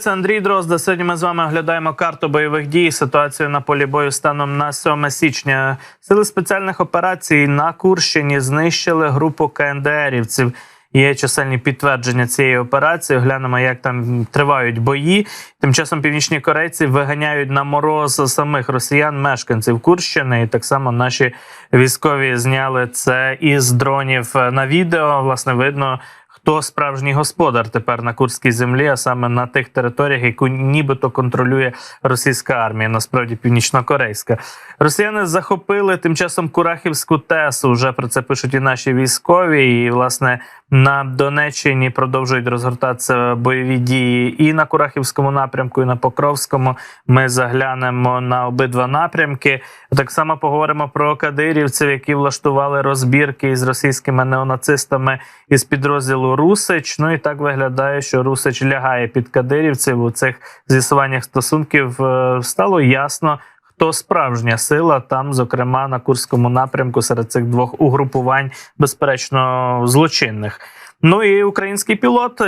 Це Андрій Дрозда. Сьогодні ми з вами оглядаємо карту бойових дій. Ситуацію на полі бою станом на 7 січня. Сили спеціальних операцій на Курщині знищили групу КНДРівців. Є чисельні підтвердження цієї операції. Глянемо, як там тривають бої. Тим часом північні корейці виганяють на мороз самих росіян, мешканців Курщини. І так само наші військові зняли це із дронів на відео. Власне, видно. Хто справжній господар тепер на курській землі, а саме на тих територіях, яку нібито контролює російська армія, насправді північно-корейська. Росіяни захопили тим часом Курахівську ТЕСу. Вже про це пишуть і наші військові. І власне на Донеччині продовжують розгортатися бойові дії і на Курахівському напрямку, і на Покровському. Ми заглянемо на обидва напрямки. Так само поговоримо про кадирівців, які влаштували розбірки із російськими неонацистами із підрозділу Русич. Ну і так виглядає, що Русич лягає під кадирівців. У цих з'ясуваннях стосунків е, стало ясно. Хто справжня сила там, зокрема на Курському напрямку, серед цих двох угрупувань, безперечно, злочинних. Ну і український пілот,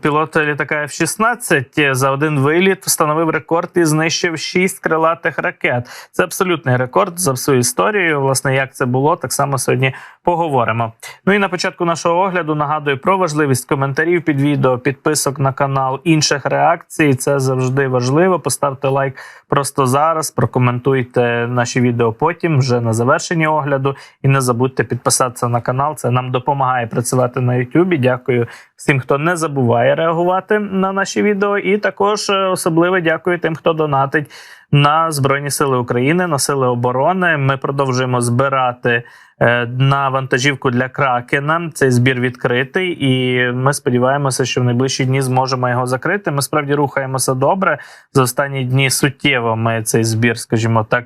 пілот літака F-16 за один виліт встановив рекорд і знищив шість крилатих ракет. Це абсолютний рекорд за всю історію. Власне, як це було, так само сьогодні поговоримо. Ну і на початку нашого огляду нагадую про важливість коментарів під відео, підписок на канал, інших реакцій. Це завжди важливо. Поставте лайк просто зараз. Прокоментуйте наші відео потім, вже на завершенні огляду. І не забудьте підписатися на канал. Це нам допомагає працювати на YouTube. Дякую всім, хто не забуває реагувати на наші відео. І також е, особливо дякую тим, хто донатить на Збройні Сили України, на сили оборони. Ми продовжуємо збирати е, на вантажівку для Кракена. Цей збір відкритий, і ми сподіваємося, що в найближчі дні зможемо його закрити. Ми справді рухаємося добре. За останні дні суттєво ми цей збір, скажімо так.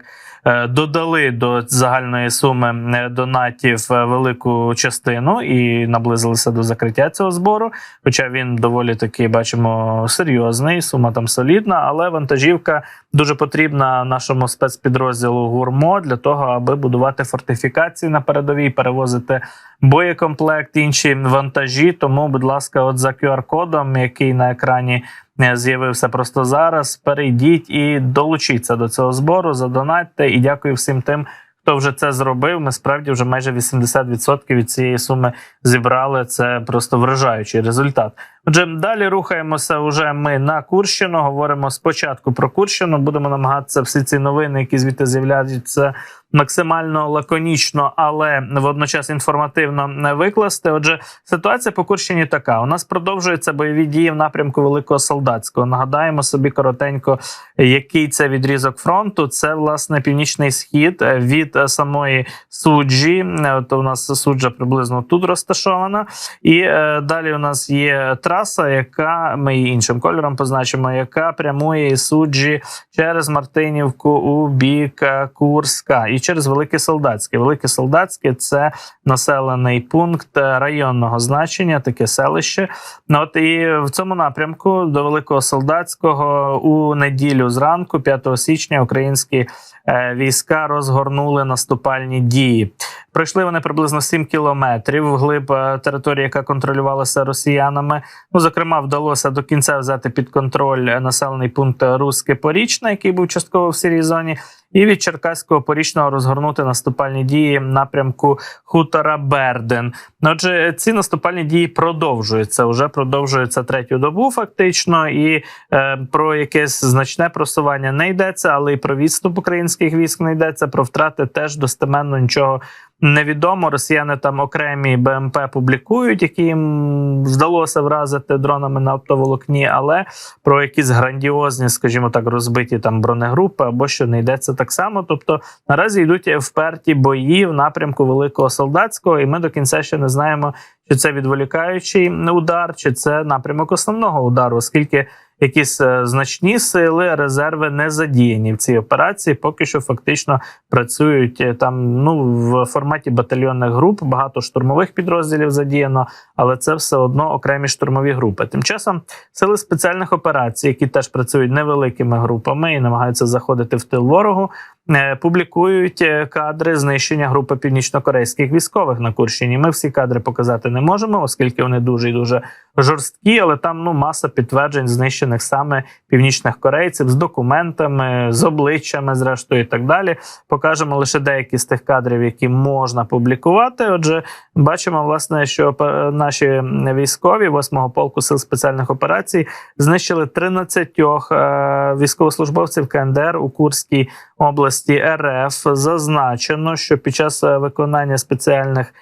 Е, Додали до загальної суми е, донатів е, велику частину і наблизилися до закриття цього збору. Хоча він доволі таки бачимо серйозний, сума там солідна, але вантажівка дуже потрібна нашому спецпідрозділу гурмо для того, аби будувати фортифікації на передовій, перевозити боєкомплект, інші вантажі. Тому, будь ласка, от за QR-кодом, який на екрані з'явився просто зараз, перейдіть і долучіться до цього збору, задонатьте. І дякую всім тим. Хто вже це зробив? Ми справді вже майже 80% від цієї суми зібрали. Це просто вражаючий результат. Отже, далі рухаємося вже ми на Курщину. Говоримо спочатку про Курщину. Будемо намагатися всі ці новини, які звідти з'являються, максимально лаконічно, але водночас інформативно не викласти. Отже, ситуація по Курщині така: у нас продовжуються бойові дії в напрямку Великого Солдатського. Нагадаємо собі коротенько, який це відрізок фронту. Це власне північний схід е, від е, самої суджі. Е, От у нас суджа приблизно тут розташована, і е, далі у нас є траса, яка ми її іншим кольором позначимо, яка прямує із суджі через Мартинівку у бік Курська і через Велике Солдатське. Велике Солдатське це населений пункт районного значення, таке селище. Ну, от і в цьому напрямку до Великого Солдатського у неділю зранку, 5 січня, українські е, війська розгорнули наступальні дії. Пройшли вони приблизно 7 кілометрів вглиб е, території, яка контролювалася росіянами. Ну, зокрема, вдалося до кінця взяти під контроль населений пункт Руське Порічне, який був частково в сірій зоні, і від Черкаського порічного розгорнути наступальні дії напрямку хутора Берден. Отже, ці наступальні дії продовжуються. Вже продовжуються третю добу, фактично, і е, про якесь значне просування не йдеться, але і про відступ українських військ не йдеться. Про втрати теж достеменно нічого невідомо. Росіяни там окремі БМП публікують, які їм вдалося вразити дронами на оптоволокні, але про якісь грандіозні, скажімо так, розбиті там бронегрупи або що не йдеться так само. Тобто наразі йдуть вперті бої в напрямку Великого Солдатського, і ми до кінця ще не знаємо, чи це відволікаючий удар, чи це напрямок основного удару, оскільки якісь е, значні сили, резерви не задіяні в цій операції. Поки що фактично працюють е, там ну в форматі батальйонних груп. Багато штурмових підрозділів задіяно, але це все одно окремі штурмові групи. Тим часом сили спеціальних операцій, які теж працюють невеликими групами і намагаються заходити в тил ворогу. Е, публікують е, кадри знищення групи північнокорейських військових на Курщині. Ми всі кадри показати не можемо, оскільки вони дуже і дуже жорсткі, але там ну маса підтверджень знищених саме північних корейців з документами, з обличчями, зрештою, і так далі. Покажемо лише деякі з тих кадрів, які можна публікувати. Отже, бачимо, власне, що е, наші військові 8-го полку сил спеціальних операцій знищили 13 е, військовослужбовців КНДР у Курській області РФ. Зазначено, що під час е, виконання спеціальних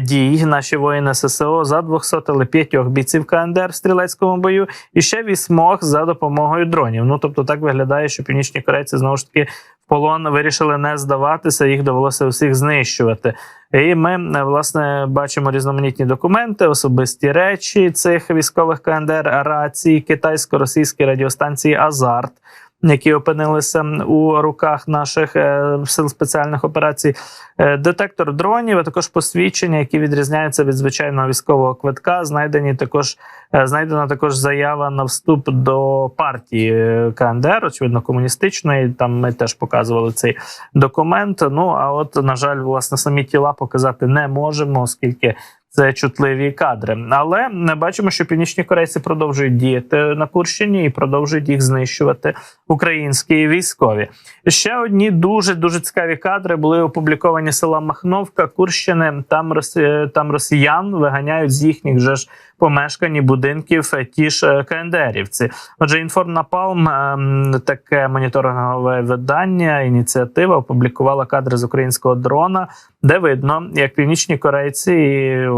дій наші воїни ССО задвохсотили п'ятьох бійців КНДР в стрілецькому бою і ще вісьмох за допомогою дронів. Ну тобто, так виглядає, що північні корейці знову ж таки в полон вирішили не здаватися, їх довелося усіх знищувати. І ми власне бачимо різноманітні документи, особисті речі цих військових КНДР, рації, китайсько-російські радіостанції Азарт які опинилися у руках наших е, сил спеціальних операцій, е, детектор дронів, а також посвідчення, які відрізняються від звичайного військового квитка. Знайдені також е, знайдена також заява на вступ до партії КНДР, очевидно, комуністичної. Там ми теж показували цей документ. Ну а от на жаль, власне, самі тіла показати не можемо, оскільки це чутливі кадри. Але не бачимо, що північні корейці продовжують діяти на Курщині і продовжують їх знищувати українські військові. Ще одні дуже дуже цікаві кадри були опубліковані села Махновка, Курщини. Там росі... там росіян виганяють з їхніх же ж помешкані будинків е, ті ж е, КНДРівці. Отже, інформнапалм таке моніторингове видання. Ініціатива опублікувала кадри з українського дрона, де видно, як північні корейці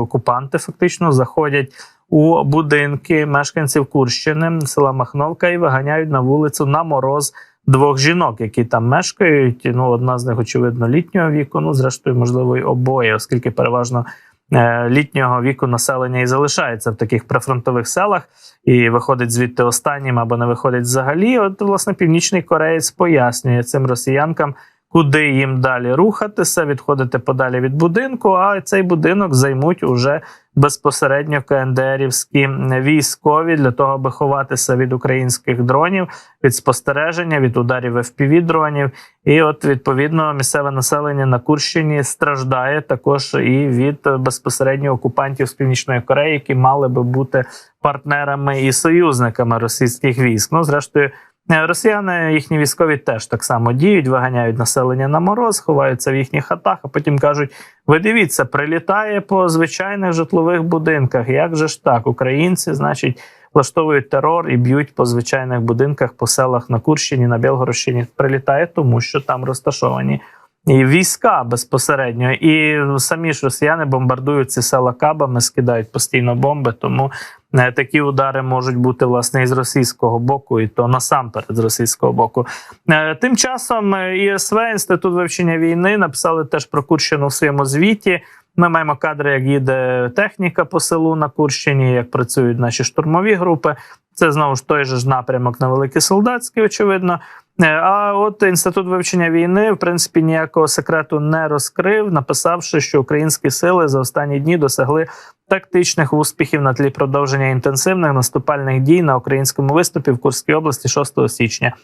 окупанти фактично заходять. У будинки мешканців Курщини села Махновка і виганяють на вулицю на мороз двох жінок, які там мешкають. Ну, одна з них, очевидно, літнього віку. Ну, зрештою, можливо, й обоє, оскільки переважно Е, літнього віку населення і залишається в таких прифронтових селах і виходить звідти останнім або не виходить взагалі. От власне північний кореєць пояснює цим росіянкам куди їм далі рухатися, відходити подалі від будинку. А цей будинок займуть уже безпосередньо КНДРівські військові для того, аби ховатися від українських дронів, від спостереження, від ударів fpv дронів. І, от відповідно, місцеве населення на Курщині страждає також і від безпосередньо окупантів з північної Кореї, які мали би бути партнерами і союзниками російських військ. Ну, зрештою. Е, росіяни їхні військові теж так само діють, виганяють населення на мороз, ховаються в їхніх хатах, а потім кажуть: ви дивіться, прилітає по звичайних житлових будинках. Як же ж так? Українці, значить, влаштовують терор і б'ють по звичайних будинках, по селах на Курщині, на Білгородщині. Прилітає, тому що там розташовані. І війська безпосередньо, і самі ж росіяни бомбардують ці села кабами, скидають постійно бомби. Тому такі удари можуть бути власне і з російського боку, і то насамперед з російського боку. Е, тим часом е, ІСВ інститут вивчення війни написали теж про Курщину в своєму звіті. Ми маємо кадри, як їде техніка по селу на Курщині, як працюють наші штурмові групи. Це знову ж той же ж напрямок на Великий Солдатський, очевидно. Е, а от інститут вивчення війни, в принципі, ніякого секрету не розкрив, написавши, що українські сили за останні дні досягли тактичних успіхів на тлі продовження інтенсивних наступальних дій на українському виступі в Курській області 6 січня.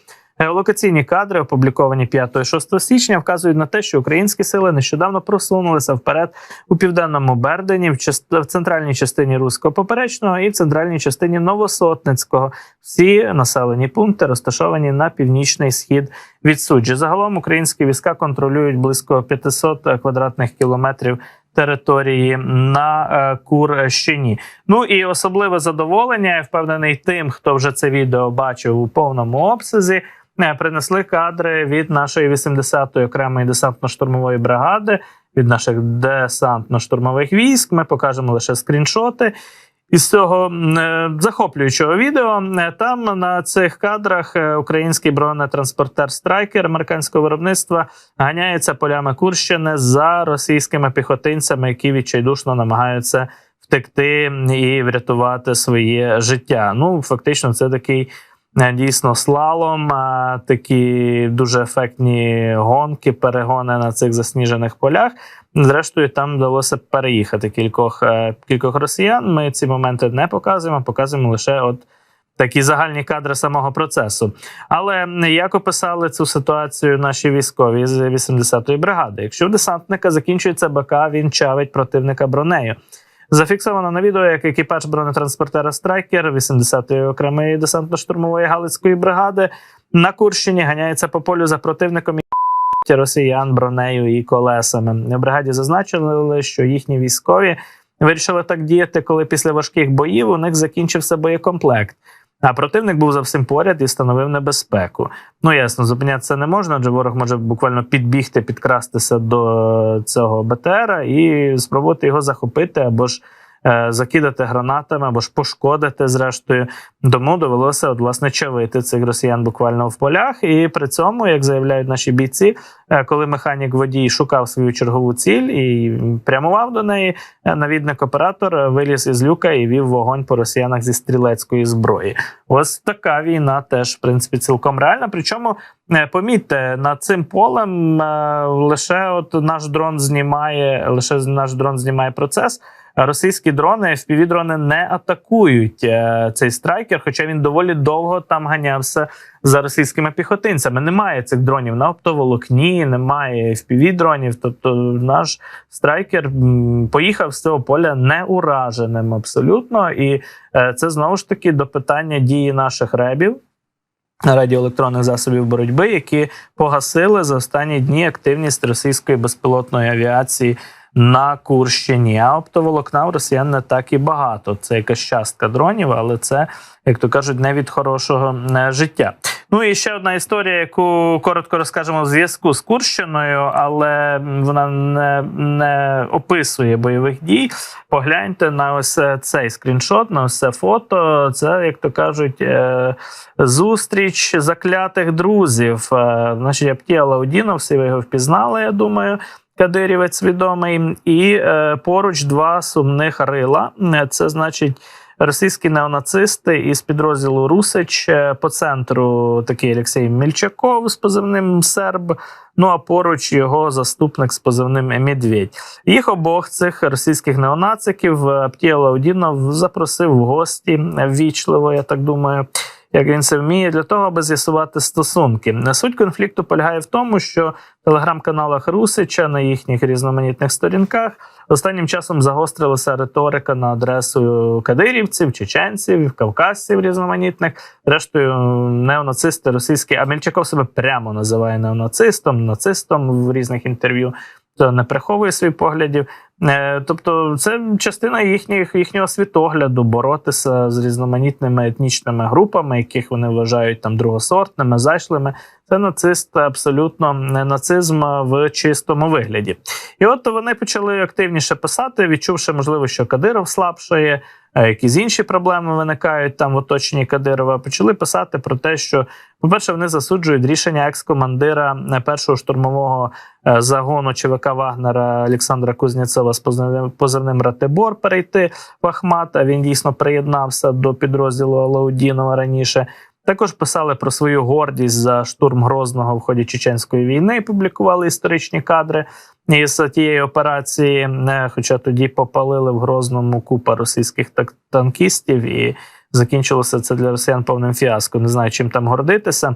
Геолокаційні кадри, опубліковані 5-6 січня, вказують на те, що українські сили нещодавно просунулися вперед у південному Бердені, в, част... в центральній частині Руського поперечного і в центральній частині Новосотницького. Всі населені пункти розташовані на північний схід від суджі. Загалом українські війська контролюють близько 500 квадратних кілометрів. Території на е, Курщині. Ну і особливе задоволення. Я впевнений тим, хто вже це відео бачив у повному обсязі. Е, принесли кадри від нашої 80-ї окремої десантно-штурмової бригади, від наших десантно-штурмових військ. Ми покажемо лише скріншоти. Із цього е, захоплюючого відео е, там на цих кадрах український бронетранспортер Страйкер американського виробництва ганяється полями Курщини за російськими піхотинцями, які відчайдушно намагаються втекти і врятувати своє життя. Ну фактично, це такий Е, дійсно слалом, такі дуже ефектні гонки, перегони на цих засніжених полях. Зрештою, там вдалося переїхати кількох е, кількох росіян. Ми ці моменти не показуємо, показуємо лише от такі загальні кадри самого процесу. Але як описали цю ситуацію наші військові з 80-ї бригади? Якщо десантника закінчується БК, він чавить противника бронею. Зафіксовано на відео, як екіпаж бронетранспортера Страйкер 80-ї окремої десантно-штурмової галицької бригади на Курщині ганяється по полю за противником і росіян бронею і колесами. В бригаді зазначили, що їхні військові вирішили так діяти, коли після важких боїв у них закінчився боєкомплект. А противник був за всім поряд і становив небезпеку. Ну ясно, зупинятися не можна, адже ворог може буквально підбігти, підкрастися до цього БТРа і спробувати його захопити або ж е, закидати гранатами, або ж пошкодити. Зрештою, тому довелося от, власне чавити цих росіян буквально в полях. І при цьому, як заявляють наші бійці, е, коли механік водій шукав свою чергову ціль і прямував до неї, е, навідник оператор е, виліз із люка і вів вогонь по росіянах зі стрілецької зброї. Ось така війна теж в принципі цілком реальна. Причому е, помітьте, над цим полем е, лише от наш дрон знімає, лише наш дрон знімає процес. Російські дрони, FPV-дрони не атакують е, цей страйкер, хоча він доволі довго там ганявся за російськими піхотинцями. Немає цих дронів на оптоволокні, немає FPV-дронів. Тобто наш страйкер поїхав з цього поля неураженим абсолютно. І е, це знову ж таки до питання дії наших ребів. Радіоелектронних засобів боротьби, які погасили за останні дні активність російської безпілотної авіації на Курщині. А оптоволокна в росіян не так і багато. Це якась частка дронів, але це, як то кажуть, не від хорошого е, життя. Ну і ще одна історія, яку коротко розкажемо в зв'язку з Курщиною, але вона не, не описує бойових дій. Погляньте на ось е, цей скріншот, на ось це фото. Це, як то кажуть, е, зустріч заклятих друзів. Значить, Аптія Лаудінов, всі ви його впізнали, я думаю. Кадирівець відомий, і е, поруч два сумних рила. Це значить російські неонацисти із підрозділу Русич е, по центру такий Олексій Мільчаков з позивним Серб. Ну а поруч його заступник з позивним Медведь. Їх обох цих російських неонациків е, Аптія Лаудінов запросив в гості ввічливо, я так думаю як він це вміє, для того, аби з'ясувати стосунки. Суть конфлікту полягає в тому, що в телеграм-каналах Русича на їхніх різноманітних сторінках останнім часом загострилася риторика на адресу кадирівців, чеченців, кавказців різноманітних. Зрештою, неонацисти російські, а Мельчаков себе прямо називає неонацистом, нацистом в різних інтерв'ю. То не приховує своїх поглядів. Е, Тобто, це частина їхніх, їхнього світогляду боротися з різноманітними етнічними групами, яких вони вважають там другосортними, зайшлими. Це нацист, абсолютно не нацизм в чистому вигляді. І от вони почали активніше писати, відчувши, можливо, що Кадиров слабшає, е, якісь інші проблеми виникають там в оточенні Кадирова. Почали писати про те, що, по-перше, вони засуджують рішення екс-командира е, першого штурмового загону ЧВК Вагнера Олександра Кузнєцова з позивним- позивним Ратибор перейти в Ахмат. А він дійсно приєднався до підрозділу Алаудінова раніше. Також писали про свою гордість за штурм Грозного в ході чеченської війни. і Публікували історичні кадри із тієї операції. е, Хоча тоді попалили в Грозному купа російських танкістів, і закінчилося це для росіян повним фіаско. Не знаю, чим там гордитися.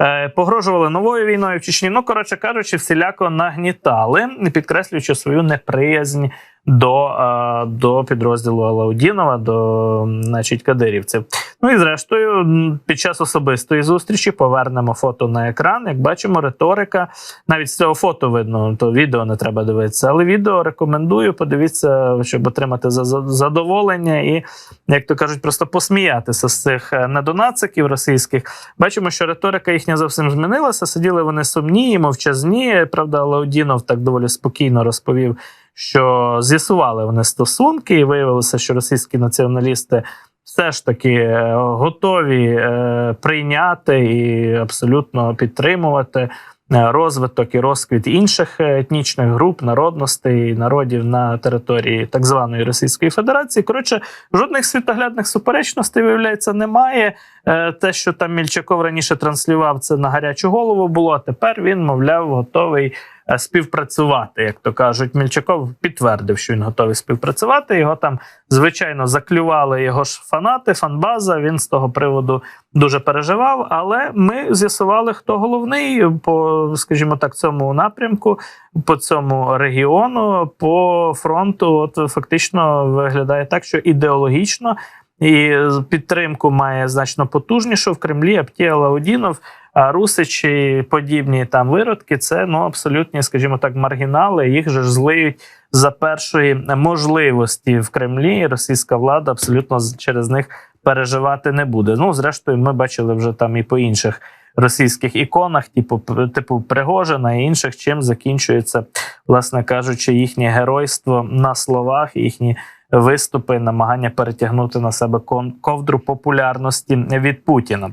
Е, Погрожували новою війною в Чечні. Ну, коротше кажучи, всіляко нагнітали, підкреслюючи свою неприязнь до, е, до підрозділу Алаудінова, до значить, кадирівців. Ну і зрештою, під час особистої зустрічі повернемо фото на екран. Як бачимо, риторика навіть з цього фото видно, то відео не треба дивитися. Але відео рекомендую. Подивіться, щоб отримати за- за- задоволення і, як то кажуть, просто посміятися з цих е, недонациків російських. Бачимо, що риторика їхня зовсім змінилася. Сиділи вони сумні, і мовчазні. Правда, Лаудінов так доволі спокійно розповів, що з'ясували вони стосунки, і виявилося, що російські націоналісти все ж таки е, готові е, прийняти і абсолютно підтримувати розвиток і розквіт інших е, етнічних груп, народностей, народів на території так званої Російської Федерації. Коротше, жодних світоглядних суперечностей, виявляється, немає. Е, Те, що там Мільчаков раніше транслював, це на гарячу голову було. А тепер він, мовляв, готовий е, співпрацювати, як то кажуть. Мільчаков підтвердив, що він готовий співпрацювати. Його там звичайно заклювали його ж фанати, фанбаза. Він з того приводу дуже переживав. Але ми з'ясували, хто головний по, скажімо так, цьому напрямку, по цьому регіону, по фронту. От фактично виглядає так, що ідеологічно. І підтримку має значно потужнішу в Кремлі. Аптія Лаудінов, а Русич і подібні там виродки. Це ну абсолютні, скажімо так, маргінали. Їх же ж злиють за першої можливості в Кремлі. Російська влада абсолютно через них переживати не буде. Ну, зрештою, ми бачили вже там і по інших російських іконах, типу типу Пригожина і інших, чим закінчується, власне кажучи, їхнє геройство на словах, їхні виступи, намагання перетягнути на себе ковдру популярності від Путіна.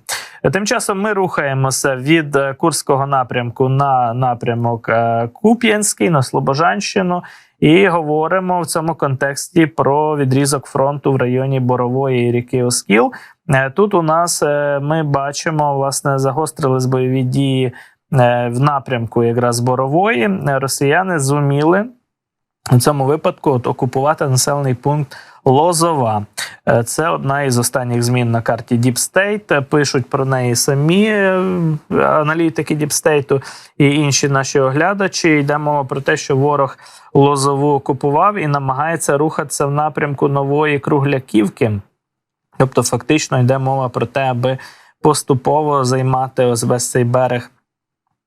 Тим часом ми рухаємося від е, Курського напрямку на напрямок е, Куп'янський на Слобожанщину. І говоримо в цьому контексті про відрізок фронту в районі Борової ріки Оскіл. Е, Тут у нас ми бачимо, власне, загострились бойові дії в напрямку якраз Борової. Росіяни зуміли у цьому випадку от, окупувати населений пункт Лозова. Е, Це одна із останніх змін на карті Deep State. Е, Пишуть про неї самі е, аналітики Deep State і інші наші оглядачі. Йде мова про те, що ворог Лозову окупував і намагається рухатися в напрямку нової кругляківки. Тобто, фактично йде мова про те, аби поступово займати ось весь цей берег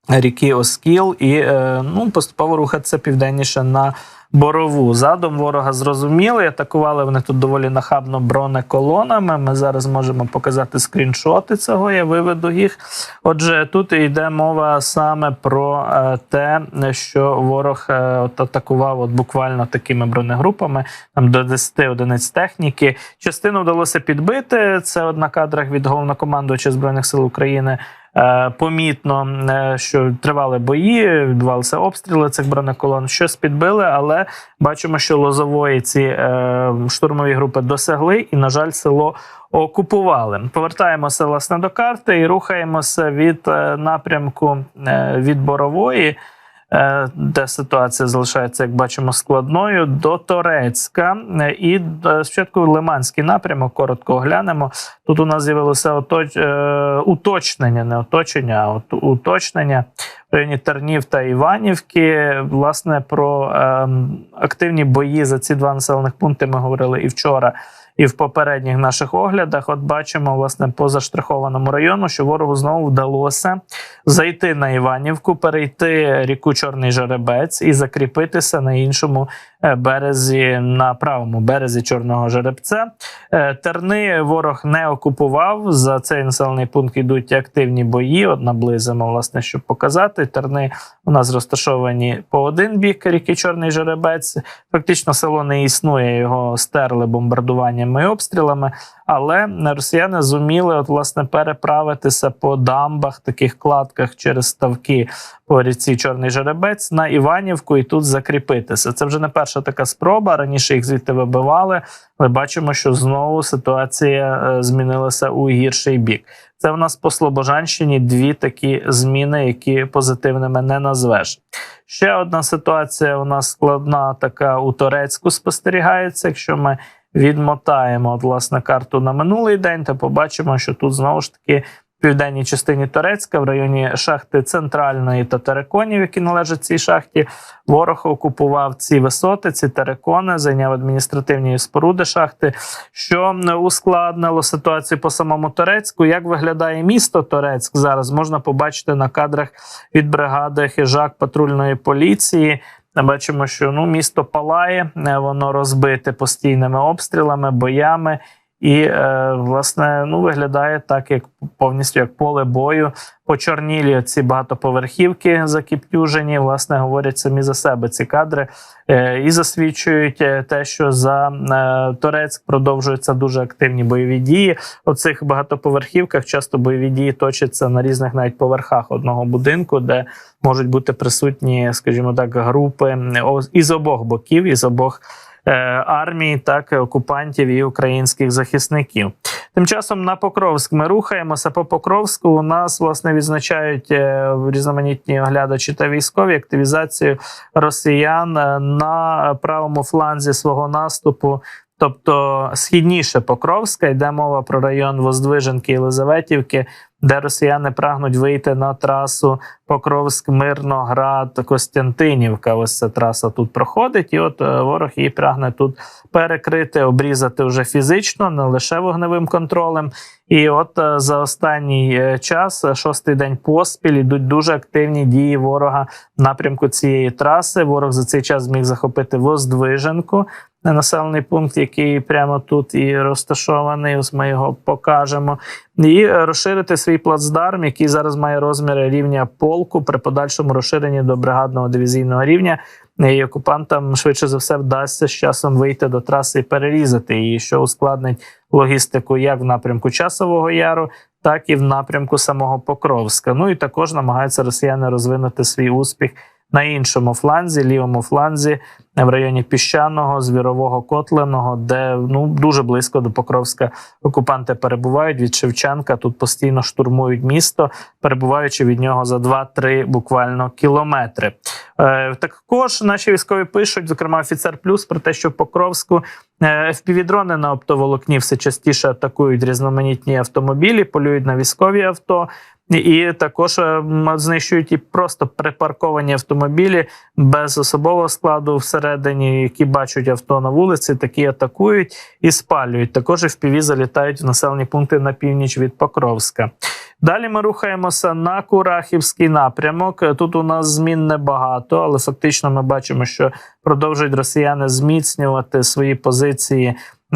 ріки Оскіл і е, ну, поступово рухатися південніше на Борову. Задум ворога зрозуміли. Атакували вони тут доволі нахабно бронеколонами. Ми зараз можемо показати скріншоти цього. Я виведу їх. Отже, тут йде мова саме про е, те, що ворог е, от атакував от буквально такими бронегрупами, там до 10 одиниць техніки. Частину вдалося підбити. Це от на кадрах від головнокомандувача збройних сил України. Е, Помітно, е, що тривали бої, відбувалися обстріли цих бронеколон. Щось підбили, але бачимо, що лозової ці е, штурмові групи досягли, і, на жаль, село окупували. Повертаємося власне до карти і рухаємося від напрямку від Борової. Е, Де ситуація залишається, як бачимо, складною до Торецька Е, і е, спочатку Лиманський напрямок. Коротко оглянемо. Тут у нас з'явилося оточ... уточнення, не оточення, а уточнення в районі Тернів та Іванівки. Власне, про е, активні бої за ці два населених пункти ми говорили і вчора. І в попередніх наших оглядах, от бачимо, власне, по заштрихованому району, що ворогу знову вдалося зайти на Іванівку, перейти ріку Чорний Жеребець і закріпитися на іншому березі, на правому березі Чорного Жеребця. Е, Терни ворог не окупував. За цей населений пункт йдуть активні бої. От наблизимо, власне, щоб показати. Терни у нас розташовані по один бік ріки Чорний Жеребець. Фактично село не існує, його стерли бомбардуваннями і обстрілами. Але росіяни зуміли от, власне переправитися по дамбах, таких кладках через ставки по ріці Чорний Жеребець на Іванівку і тут закріпитися. Це вже не перша така спроба. Раніше їх звідти вибивали, але бачимо, що знову ситуація е, змінилася у гірший бік. Це в нас по Слобожанщині дві такі зміни, які позитивними не назвеш. Ще одна ситуація у нас складна, така у Турецьку спостерігається. Якщо ми відмотаємо от, власне карту на минулий день, то побачимо, що тут знову ж таки в південній частині Турецька, в районі шахти центральної та тереконів, які належать цій шахті, ворог окупував ці висоти, ці терекони, зайняв адміністративні споруди шахти, що ускладнило ситуацію по самому Турецьку. Як виглядає місто Турецьк зараз? Можна побачити на кадрах від бригади хижак патрульної поліції. Бачимо, що ну місто палає, е, воно розбите постійними обстрілами, боями, і е, власне ну виглядає так, як повністю як поле бою. Почорнілі ці багатоповерхівки закіптюжені. Власне говорять самі за себе ці кадри е, і засвідчують е, те, що за Торецьк продовжуються дуже активні бойові дії. У цих багатоповерхівках часто бойові дії точаться на різних навіть поверхах одного будинку, де можуть бути присутні, скажімо так, групи із обох боків, із обох е, армій, так окупантів і українських захисників. Тим часом на Покровськ ми рухаємося. По Покровську у нас власне відзначають е, різноманітні оглядачі та військові активізацію росіян е, на правому фланзі свого наступу. Тобто східніше Покровська йде мова про район Воздвиженки Єлизаветівки, де росіяни прагнуть вийти на трасу Покровськ, Мирноград, Костянтинівка. Ось ця траса тут проходить, і от е, ворог її прагне тут перекрити, обрізати вже фізично, не лише вогневим контролем. І от е, за останній е, час, шостий день поспіль, ідуть дуже активні дії ворога в напрямку цієї траси. Ворог за цей час зміг захопити Воздвиженку, населений пункт, який прямо тут і розташований. Ось ми його покажемо. І е, розширити свій плацдарм, який зараз має розміри рівня полку при подальшому розширенні до бригадного дивізійного рівня. І окупантам швидше за все вдасться з часом вийти до траси і перерізати її, що ускладнить логістику як в напрямку часового яру, так і в напрямку самого Покровська. Ну і також намагаються росіяни розвинути свій успіх на іншому фланзі, лівому фланзі, в районі піщаного, звірового котленого, де ну дуже близько до Покровська окупанти перебувають від Шевченка. Тут постійно штурмують місто, перебуваючи від нього за 2-3 буквально кілометри. Е, також наші військові пишуть, зокрема офіцер плюс, про те, що в Покровську е, FPV-дрони на оптоволокні все частіше атакують різноманітні автомобілі, полюють на військові авто. І також е, знищують і просто припарковані автомобілі без особового складу всередині, які бачать авто на вулиці, такі атакують і спалюють. Також FPV залітають в населені пункти на північ від Покровська. Далі ми рухаємося на Курахівський напрямок. Тут у нас змін небагато, але фактично ми бачимо, що продовжують росіяни зміцнювати свої позиції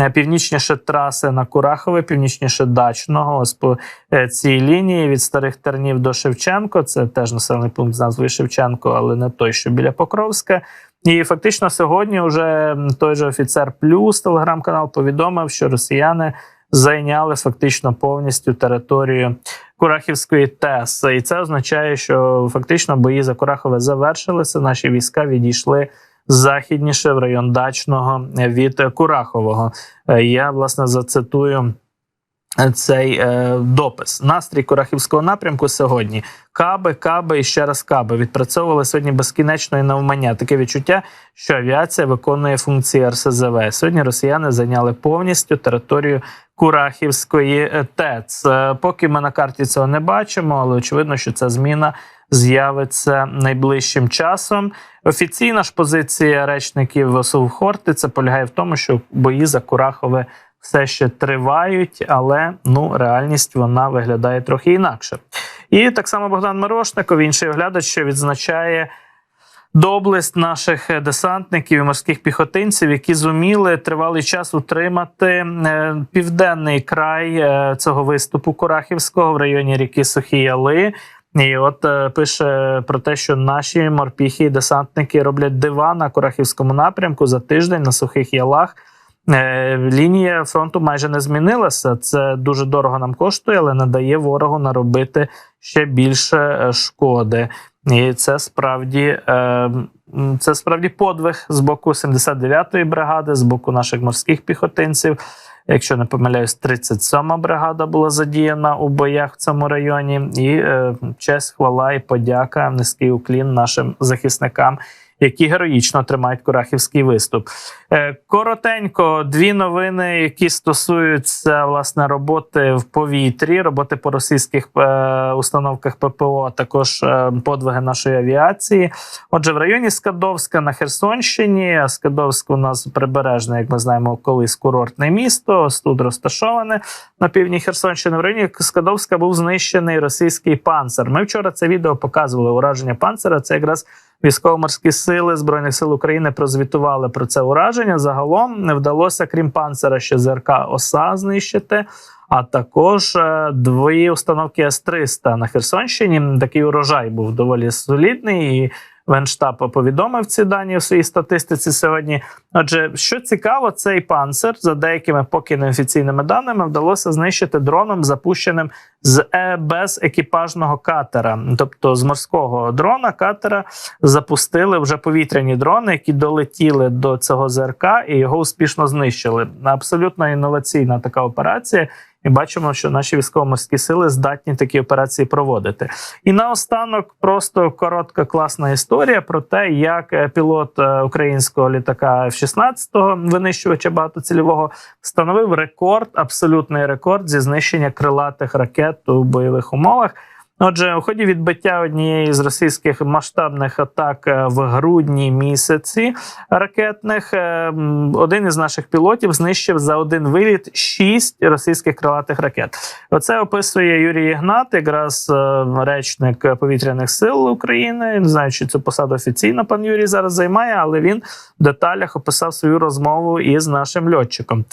північніше траси на Курахове, північніше дачного. Ось по е, цій лінії від старих тернів до Шевченко. Це теж населений пункт з назвою Шевченко, але не той, що біля Покровська. І фактично сьогодні вже той же офіцер плюс телеграм-канал повідомив, що росіяни зайняли фактично повністю територію Курахівської ТЕС. І це означає, що фактично бої за Курахове завершилися. Наші війська відійшли західніше в район дачного від Курахового. Е, я власне зацитую. Цей е, допис настрій Курахівського напрямку сьогодні каби, каби і ще раз каби відпрацьовували сьогодні безкінечно і навмання. Таке відчуття, що авіація виконує функції РСЗВ. Сьогодні росіяни зайняли повністю територію Курахівської е, ТЕЦ. Е, поки ми на карті цього не бачимо, але очевидно, що ця зміна з'явиться найближчим часом. Офіційна ж позиція речників Совхорти це полягає в тому, що бої за Курахове все ще тривають, але ну реальність вона виглядає трохи інакше. І так само Богдан Мирошников, інший оглядач, що відзначає. Доблесть наших десантників і морських піхотинців, які зуміли тривалий час утримати е, південний край е, цього виступу Курахівського в районі ріки Сухі Яли. І от е, пише про те, що наші морпіхи і десантники роблять дива на Курахівському напрямку за тиждень на сухих ялах. Е, лінія фронту майже не змінилася. Це дуже дорого нам коштує, але не дає ворогу наробити ще більше е, шкоди. І це справді е, це справді подвиг з боку 79-ї бригади, з боку наших морських піхотинців. Якщо не помиляюсь, 37-ма бригада була задіяна у боях в цьому районі. І е, честь, хвала і подяка, низький уклін нашим захисникам які героїчно тримають Курахівський виступ. Е, коротенько, дві новини, які стосуються власне роботи в повітрі, роботи по російських е, установках ППО, а також е, подвиги нашої авіації. Отже, в районі Скадовська на Херсонщині. Скадовськ у нас прибережне, як ми знаємо, колись курортне місто. Ось тут розташоване на півдні Херсонщини. В районі Скадовська був знищений російський панцер. Ми вчора це відео показували ураження панцера. Це якраз Військово-морські сили збройних сил України прозвітували про це ураження. Загалом не вдалося, крім панцера, ще ЗРК ОСА знищити. А також е, дві установки С-300 на Херсонщині. Такий урожай був доволі солідний. і Венштаб повідомив ці дані у своїй статистиці сьогодні. Отже, що цікаво, цей панцер за деякими поки неофіційними даними вдалося знищити дроном, запущеним з е, без екіпажного катера, тобто з морського дрона катера запустили вже повітряні дрони, які долетіли до цього ЗРК і його успішно знищили. Абсолютно інноваційна така операція. І бачимо, що наші військово-морські сили здатні такі операції проводити. І наостанок просто коротка класна історія про те, як е, пілот е, українського літака F-16, винищувача багатоцільового, встановив рекорд, абсолютний рекорд зі знищення крилатих ракет у бойових умовах. Отже, у ході відбиття однієї з російських масштабних атак е, в грудні місяці ракетних е, один із наших пілотів знищив за один виліт шість російських крилатих ракет. Оце описує Юрій Ігнат, якраз е, речник повітряних сил України. Не знаю, чи цю посаду офіційно пан Юрій зараз займає, але він в деталях описав свою розмову із нашим льотчиком.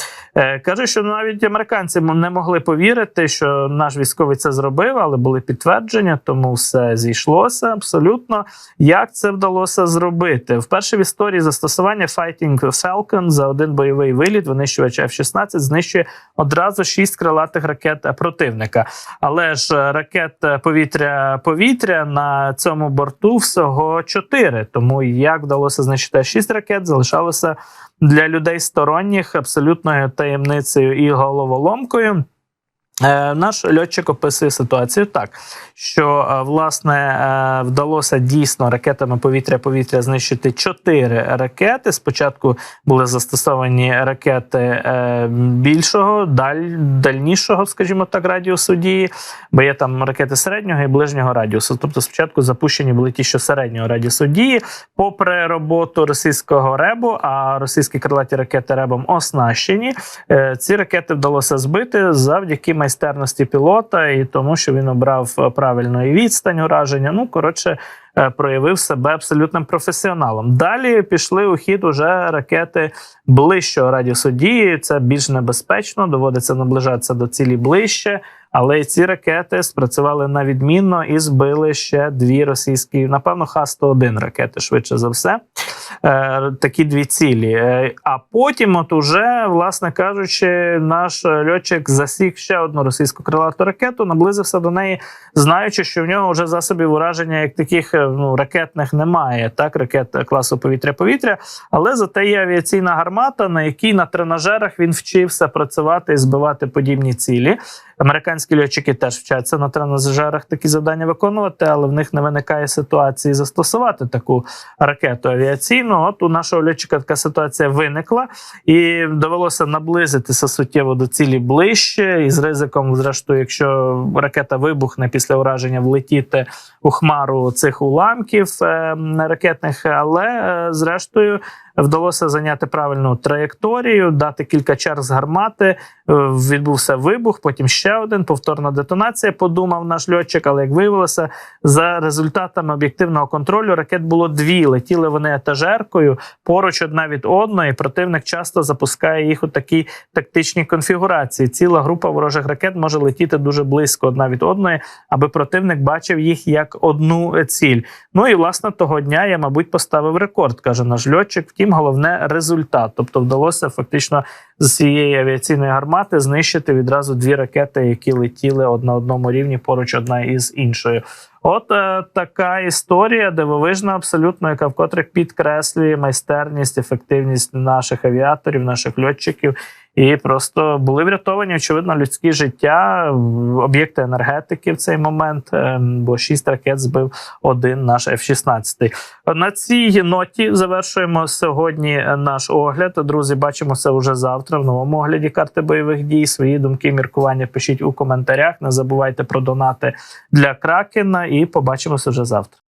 Каже, що навіть американці не могли повірити, що наш військовий це зробив, але були підтвердження, тому все зійшлося абсолютно. Як це вдалося зробити? Вперше в історії застосування Fighting Falcon за один бойовий виліт винищувач F-16 знищує одразу шість крилатих ракет противника. Але ж е, ракет повітря-повітря на цьому борту всього чотири. Тому як вдалося знищити шість ракет, залишалося для людей сторонніх абсолютною таємницею і головоломкою. Е, Наш льотчик описує ситуацію так, що е, власне е, вдалося дійсно ракетами повітря-повітря знищити чотири ракети. Спочатку були застосовані ракети більшого, даль, дальнішого, скажімо так, радіусу дії, бо є там ракети середнього і ближнього радіусу. Тобто, спочатку запущені були ті, що середнього радіусу дії, попри роботу російського ребу, а російські крилаті ракети ребом оснащені. Ці ракети вдалося збити завдяки майстерності пілота і тому, що він обрав е, правильну і відстань ураження. Ну коротше. е, Проявив себе абсолютним професіоналом. Далі пішли у хід уже ракети ближчого радіусу дії. Це більш небезпечно, доводиться наближатися до цілі ближче. Але ці ракети спрацювали на відмінно і збили ще дві російські, напевно, Х-101 ракети, швидше за все. Е, такі дві цілі. Е, а потім, от уже, власне кажучи, наш льотчик засік ще одну російську крилату ракету, наблизився до неї, знаючи, що в нього вже засобів ураження як таких е, ну, ракетних немає. Так, ракет класу повітря-повітря, але зате є авіаційна гармата, на якій на тренажерах він вчився працювати і збивати подібні цілі. Американські льотчики теж вчаться на тренажерах такі завдання виконувати, але в них не виникає ситуації застосувати таку ракету авіаційну. От у нашого льотчика така ситуація виникла, і довелося наблизитися суттєво до цілі ближче, і з ризиком, зрештою, якщо ракета вибухне після ураження, влетіти у хмару цих уламків е, ракетних, але е, зрештою. Вдалося зайняти правильну траєкторію, дати кілька чар з гармати. е, Відбувся вибух, потім ще один повторна детонація. Подумав наш льотчик, але як виявилося, за результатами об'єктивного контролю ракет було дві. Летіли вони етажеркою поруч одна від одної. Противник часто запускає їх у такій тактичній конфігурації. Ціла група ворожих ракет може летіти дуже близько одна від одної, аби противник бачив їх як одну ціль. Ну і власне того дня я, мабуть, поставив рекорд, каже наш льотчик. Втім, головне результат. Тобто вдалося фактично з цієї авіаційної гармати знищити відразу дві ракети, які летіли на одному рівні поруч одна із іншою. От е, така історія дивовижна, абсолютно, яка вкотре підкреслює майстерність, ефективність наших авіаторів, наших льотчиків. І просто були врятовані, очевидно, людські життя, об'єкти енергетики в цей момент, е, бо шість ракет збив один наш F-16. На цій ноті завершуємо сьогодні наш огляд. Друзі, бачимося вже завтра в новому огляді карти бойових дій. Свої думки, міркування пишіть у коментарях. Не забувайте про донати для Кракена і побачимося вже завтра.